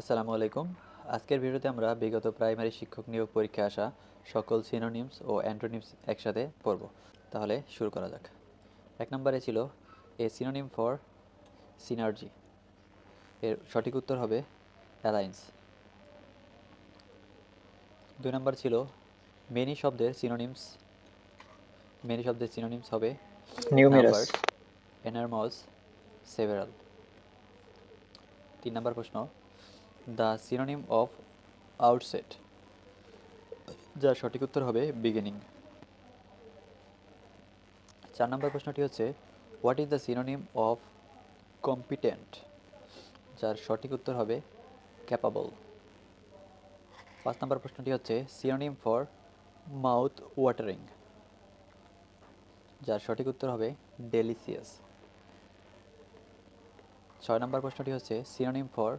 আসসালামু আলাইকুম। আজকের ভিডিওতে আমরা বিগত প্রাইমারি শিক্ষক নিয়োগ পরীক্ষায় আসা সকল সিনোনিমস ও অ্যান্টোনিমস একসাথে পড়ব। তাহলে শুরু করা যাক। এক নম্বরে ছিল এ সিনোনিম ফর সিনার্জি এর সঠিক উত্তর হবে অ্যালায়েন্স দুই নম্বর ছিল মেনি শব্দের সিনোনিমস মেনি শব্দের সিনোনিমস হবে নিউমেরাস এনারমস সেভারাল তিন নম্বর প্রশ্ন দ্য সিনোনিম অফ আউটসেট, যার সঠিক উত্তর হবে বিগিনিং। চার নম্বর প্রশ্নটি হচ্ছে, what is the synonym of competent, যার সঠিক উত্তর হবে ক্যাপাবল। পাঁচ নম্বর প্রশ্নটি হচ্ছে, সিনোনিম ফর মাউথ ওয়াটারিং, যার সঠিক উত্তর হবে ডেলিসিয়াস। ছয় নম্বর প্রশ্নটি হচ্ছে, সিনোনিম ফর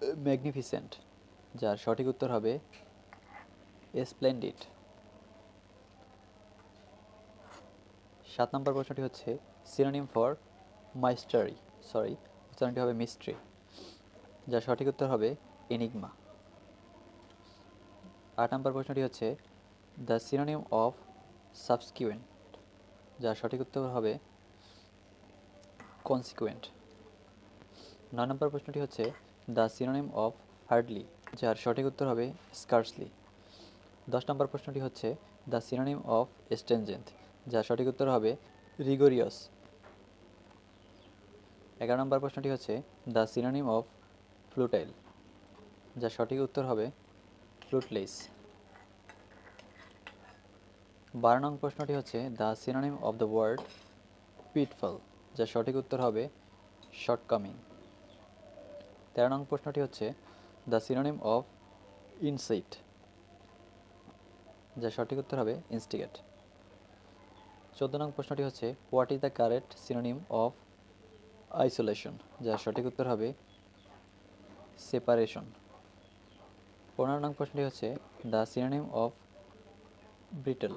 ম্যাগনিফিসেন্ট যার সঠিক উত্তর হবে স্প্লেন্ডিড সাত নম্বর প্রশ্নটি হচ্ছে সিনোনিম ফর মাইস্টারি সরি উচ্চারণটি হবে মিস্ট্রি যার সঠিক উত্তর হবে এনিগমা আট নম্বর প্রশ্নটি হচ্ছে দ্য সিনোনিম অফ সাবস্কিউয়েন্ট যার সঠিক উত্তর হবে কনসিকুয়েন্ট নয় নম্বর প্রশ্নটি হচ্ছে দ্য সিনোনিম অফ হার্ডলি, যার সঠিক উত্তর হবে স্কার্সলি। দশ নম্বর প্রশ্নটি হচ্ছে, দ্য সিনোনিম অফ স্টেনজেন্ট যার সঠিক উত্তর হবে রিগোরিয়াস। এগারো নম্বর প্রশ্নটি হচ্ছে, দ্য সিনোনিম অফ ফ্লুটাইল, যার সঠিক উত্তর হবে ফ্লুটলেস। বারো নং প্রশ্নটি হচ্ছে, the synonym of the word pitfall, যার সঠিক উত্তর হবে শর্টকামিং। তেরো নং প্রশ্নটি হচ্ছে, দ্য সিনোনিম অফ ইনসাইট যার সঠিক উত্তর হবে ইনস্টিগেট। চোদ্দ নং প্রশ্নটি হচ্ছে, what is the correct synonym of isolation যার সঠিক উত্তর হবে সেপারেশন। পনেরো নং প্রশ্নটি হচ্ছে, দ্য সিনোনিম অফ ব্রিটেল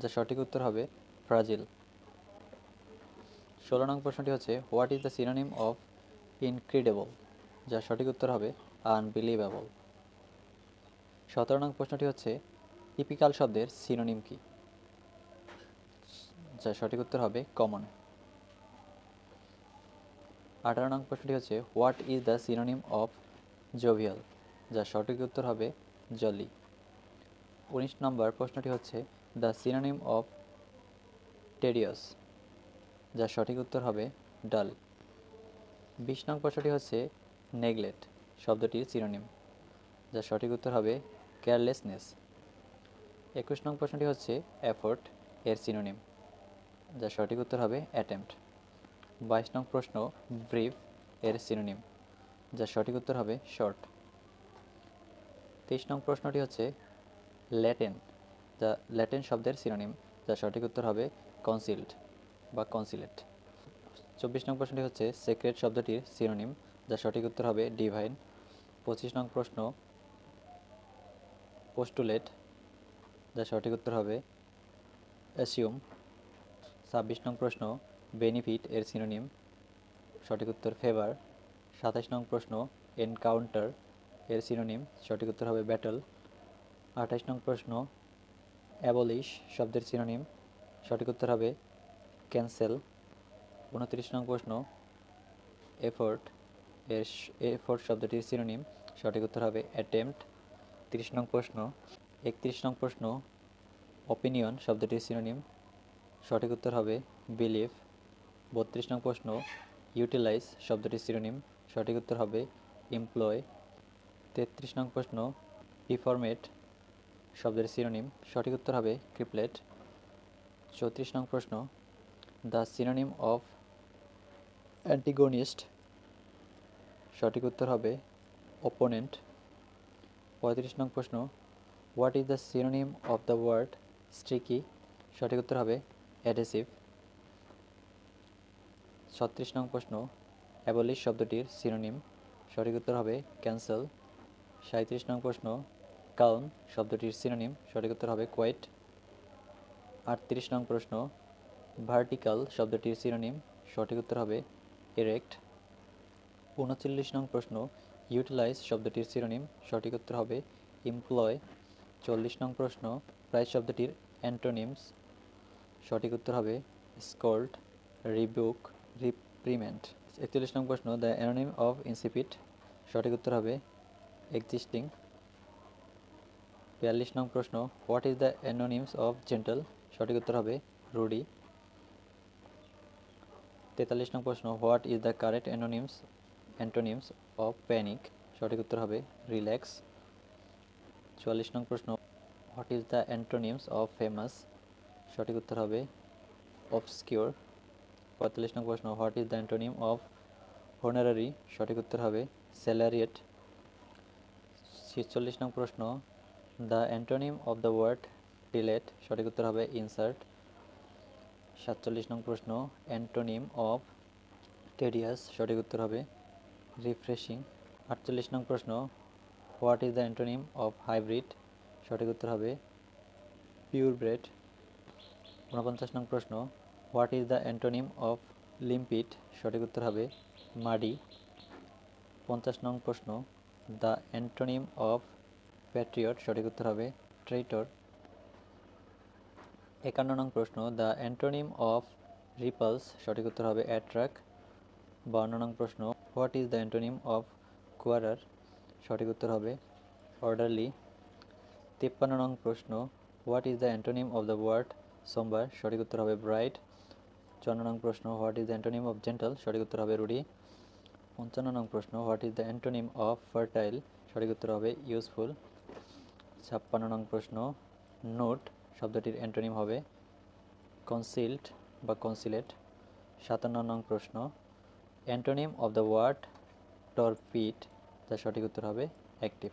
যার সঠিক উত্তর হবে ফ্রাজিল ষোলো নং প্রশ্নটি হচ্ছে, what is the synonym of incredible যার সঠিক উত্তর হবে আনবিলিভেবল। সতেরো নং প্রশ্নটি হচ্ছে টিপিক্যাল শব্দের সিনোনিম কি? যার সঠিক উত্তর হবে কমন। আঠারো নং প্রশ্নটি হচ্ছে, what is the synonym of jovial? যার সঠিক উত্তর হবে জলি। উনিশ নম্বর প্রশ্নটি হচ্ছে, দ্য সিনোনিম অফ টেডিয়াস? যার সঠিক উত্তর হবে ডাল। বিশ নং প্রশ্নটি হচ্ছে নেগলেট শব্দটির সিনোনিম যার সঠিক উত্তর হবে কেয়ারলেসনেস একুশ নং প্রশ্নটি হচ্ছে এফোর্ট এর সিনোনিম যার সঠিক উত্তর হবে অ্যাটেম্পট বাইশ নং প্রশ্ন ব্রিফ এর সিনোনিম যার সঠিক উত্তর হবে শর্ট তেইশ নং প্রশ্নটি হচ্ছে ল্যাটেন যা ল্যাটেন শব্দের সিনোনিম যার সঠিক উত্তর হবে কনসিল্ড বা কনসিলেট চব্বিশ নং প্রশ্নটি হচ্ছে সেক্রেট শব্দটির সিনোনিম যার সঠিক উত্তর হবে ডিভাইন পঁচিশ নং প্রশ্ন পোস্টুলেট যার সঠিক উত্তর হবে অ্যাসিউম ছাব্বিশ নং প্রশ্ন বেনিফিট এর সিনোনিম সঠিক উত্তর ফেভার সাতাশ নং প্রশ্ন এনকাউন্টার এর সিনোনিম সঠিক উত্তর হবে ব্যাটল আঠাশ নং প্রশ্ন অ্যাবলিশ শব্দের সিনোনিম সঠিক উত্তর হবে ক্যান্সেল উনত্রিশ নং প্রশ্ন এফোর্ট এর এফোর্ট শব্দটির সিনোনিম সঠিক উত্তর হবে অ্যাটেম্পট তিরিশ নং প্রশ্ন, একত্রিশ নং প্রশ্ন অপিনিয়ন শব্দটির সিনোনিম সঠিক উত্তর হবে বিলিভ বত্রিশ নং প্রশ্ন ইউটিলাইজ শব্দটির সিনোনিম সঠিক উত্তর হবে এমপ্লয় তেত্রিশ নং প্রশ্ন ডিফরমেট শব্দের সিনোনিম সঠিক উত্তর হবে ক্রিপলেট চৌত্রিশ নং প্রশ্ন দ্য সিনোনিম অফ অ্যান্টিগোনিস্ট সঠিক উত্তর হবে ওপোনেন্ট পঁয়ত্রিশ নং প্রশ্ন what is the synonym of the word streaky সঠিক উত্তর হবে অ্যাডেসিভ ছত্রিশ নং প্রশ্ন অ্যাবলিশ শব্দটির সিনোনিম সঠিক উত্তর হবে ক্যান্সেল সাঁত্রিশ নং প্রশ্ন, কাউন শব্দটির সিনোনিম সঠিক উত্তর হবে কোয়েট আটত্রিশ নং প্রশ্ন ভার্টিক্যাল শব্দটির সিনোনিম সঠিক উত্তর হবে এরেক্ট উনচল্লিশ নং প্রশ্ন ইউটিলাইজ শব্দটির সিনোনিম সঠিক উত্তর হবে এমপ্লয় চল্লিশ নং প্রশ্ন প্রাইজ শব্দটির অ্যান্টোনিমস সঠিক উত্তর হবে স্কল্ট রিবুক রিপ্রিমেন্ট একচল্লিশ নং প্রশ্ন দ্য অ্যানোনিম অফ ইনসিপিট সঠিক উত্তর হবে এক্সিস্টিং বিয়াল্লিশ নং প্রশ্ন what is the anonyms of gentle সঠিক উত্তর হবে রুডি তেতাল্লিশ নং প্রশ্ন what is the correct anonyms antonyms of panic, সঠিক উত্তর হবে রিল্যাক্স। চুয়াল্লিশ নং প্রশ্ন, what is the antonyms of famous? সঠিক উত্তর হবে অবসকিওর পঁয়তাল্লিশ নং প্রশ্ন, what is the antonym of honorary? সঠিক উত্তর হবে স্যালারিয়েট ছেচল্লিশ নং প্রশ্ন, the antonym of the word delete? সঠিক উত্তর হবে ইনসার্ট। সাতচল্লিশ নং প্রশ্ন, অ্যান্টোনিম অফ টেডিয়াস? সঠিক উত্তর হবে রিফ্রেশিং। আটচল্লিশ নং প্রশ্ন, what is the antonym of hybrid? সঠিক উত্তর হবে পিওর ব্রেড ঊনপঞ্চাশ নং প্রশ্ন, what is the antonym of limpid? সঠিক উত্তর হবে মাডি। পঞ্চাশ নং প্রশ্ন, দ্য অ্যান্টোনিম অফ প্যাট্রিয়ট? সঠিক উত্তর হবে ট্রেটর একান্ন নং প্রশ্ন, দ্য অ্যান্টোনিম অফ রিপালস? সঠিক উত্তর হবে অ্যাট্রাক। বাউন্ন নং প্রশ্ন what is the antonym of quarrel? সঠিক উত্তর হবে অর্ডারলি। তিপ্পান্ন নং প্রশ্ন, what is the antonym of the word sombre? সঠিক উত্তর হবে ব্রাইট। চুয়ান্ন নং প্রশ্ন, what is the antonym of gentle? সঠিক উত্তর হবে রুডি। পঞ্চান্ন নং প্রশ্ন, what is the antonym of fertile? সঠিক উত্তর হবে ইউজফুল। ছাপ্পান্ন নং প্রশ্ন, নোট শব্দটির অ্যান্টোনিম হবে কনসিল্ড বা কনসিলেট। সাতান্ন নং প্রশ্ন antonym of the word torpid তার সঠিক উত্তর হবে অ্যাক্টিভ।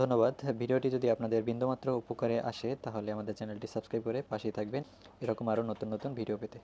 ধন্যবাদ। ভিডিওটি যদি আপনাদের বিন্দুমাত্র উপকারে আসে, তাহলে আমাদের চ্যানেলটি সাবস্ক্রাইব করে পাশেই থাকবেন। এরকম আরও নতুন নতুন ভিডিও পেতে।